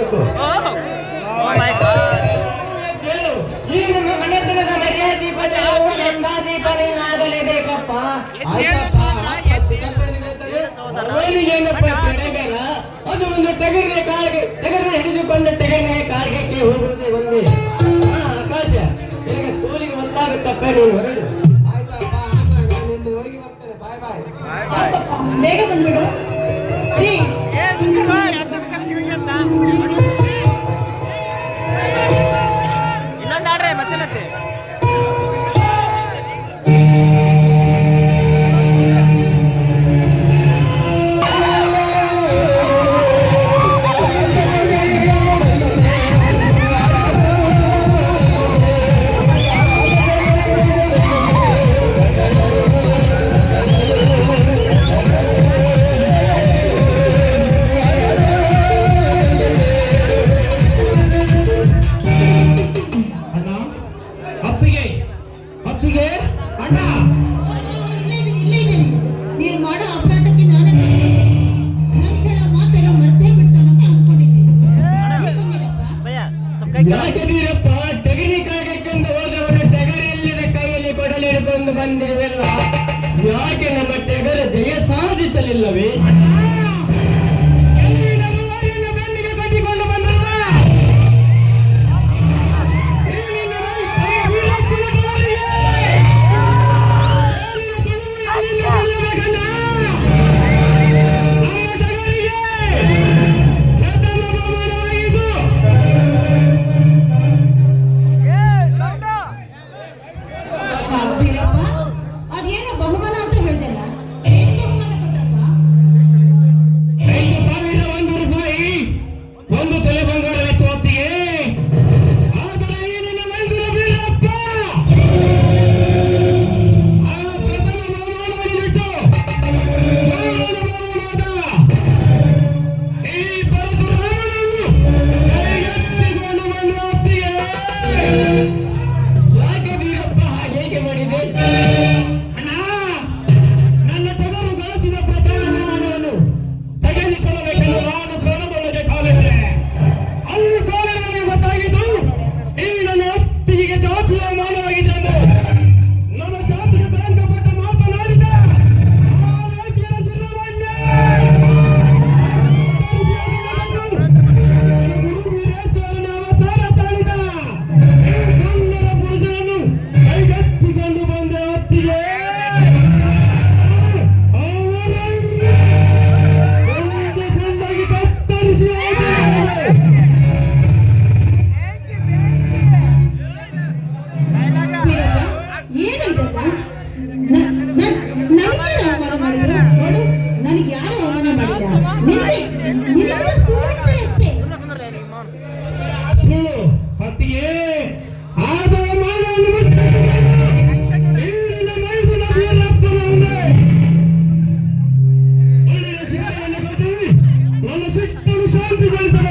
ಮಾಡಬೇಕು. ಈಗ ಮನಸ್ಸಿನ ಮರ್ಯಾದೀಪ ನಾವು ನಂದಾದೀಪ ಆಗಲೇಬೇಕಪ್ಪ ಏನಪ್ಪ ಅದು ಒಂದು ಟಗರಿನ ಕಾಲ್ಗೆ ಟಗರಿನ ಹಿಡಿದುಕೊಂಡು ಟಗರಿನ ಕಾಲ್ಗಕ್ಕೆ ಹೋಗುವುದೇ ಒಂದೇ. ಆಕಾಶ ಸ್ಕೂಲಿಗೆ ಗೊತ್ತಾಗುತ್ತಪ್ಪ ನೀನು ನೀನು ಮಾಡೋ ಅಪರಾಟಕ್ಕೆ ನಾನೇ ನಾನು ಹೇಳೋ ಕೈಯಲ್ಲಿ ಕೊಡಲಿಡ್ಕೊಂಡು ಬಂದಿರುವೆಲ್ಲ. ಯಾಕೆ ನಮ್ಮ ಟೆಗರ ಜಯ ಸಾಧಿಸಲಿಲ್ಲವೇ? Happy days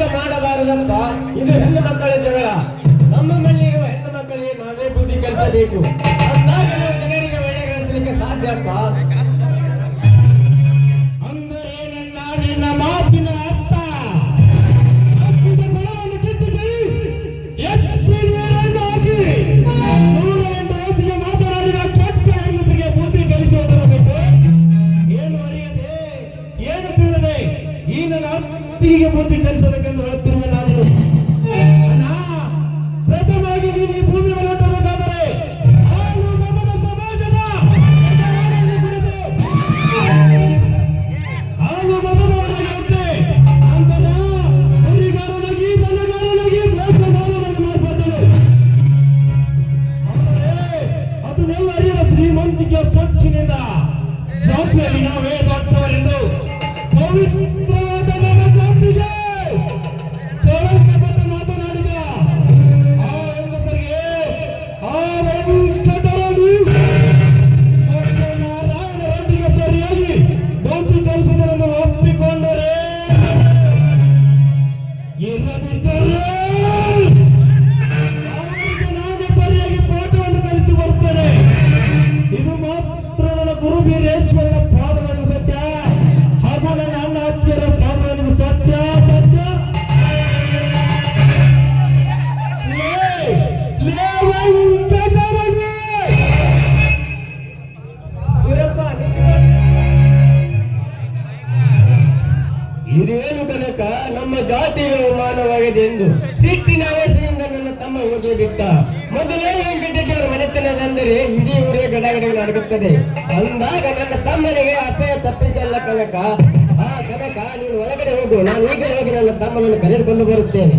ಯುದ್ಧ ಮಾಡಬಾರದಪ್ಪ ಇದು ಹೆಣ್ಣು ಮಕ್ಕಳ ಜಗಳ. ನಮ್ಮ ಮನೆಯಲ್ಲಿರುವ ಹೆಣ್ಣು ಮಕ್ಕಳಿಗೆ ನಾವೇ ಬುದ್ಧಿ ಕಲಿಸಬೇಕು ಅಂದಾಗ ಜನರಿಗೆ ಒಳ್ಳೆಗಳಿಸಲಿಕ್ಕೆ ಸಾಧ್ಯಪ್ಪ ಅಂದರೆ ನನ್ನ ನಿನ್ನ ಪವಿತ್ರವಾದ ನನ್ನ ಜಾತಿಗೆ ಕಳಂಕಪಟ್ಟು ಮಾತನಾಡಿದ ಆ ಹೆಂಗಸರಿಗೆ ಆ ವೆಂಕಟರಮಣಿ ನಾರಾಯಣ ಸರಿಯಾಗಿ ಒಪ್ಪಿಕೊಂಡರೆ. ಇಲ್ಲದಿದ್ದರೆ ಅವರಿಗೆ ನಾನೇ ಸರಿಯಾಗಿ ಪಾಠವನ್ನು ಕಲಿಸಿ ಬರ್ತೇನೆ. ಇದು ಮಾತ್ರ ನನ್ನ ಗುರು ಇದೇನು ಕನಕ? ನಮ್ಮ ಜಾತಿಗೆ ಅವಮಾನವಾಗಿದೆ ಎಂದು ಸಿಟ್ಟಿನ ಅವಸೆಯಿಂದ ನನ್ನ ತಮ್ಮ ಹೋಗಿ ಬಿಟ್ಟ. ಮೊದಲೇ ವೆಂಕಟೇಶ್ವರ ಮನೆತನದಂದರೆ ಇಡೀ ಊರೇ ಗಡಗಡೆ ನಡುಗುತ್ತದೆ ಅಂದಾಗ ನನ್ನ ತಮ್ಮನಿಗೆ ಅಪಾಯ ತಪ್ಪಿದ್ದಲ್ಲ ಕನಕ. ಆ ಕನಕ, ನೀನು ಒಳಗಡೆ ಹೋಗು. ನಾನು ಈಗ ಹೋಗಿ ನನ್ನ ತಮ್ಮನನ್ನು ಕರೆದುಕೊಂಡು ಬರುತ್ತೇನೆ.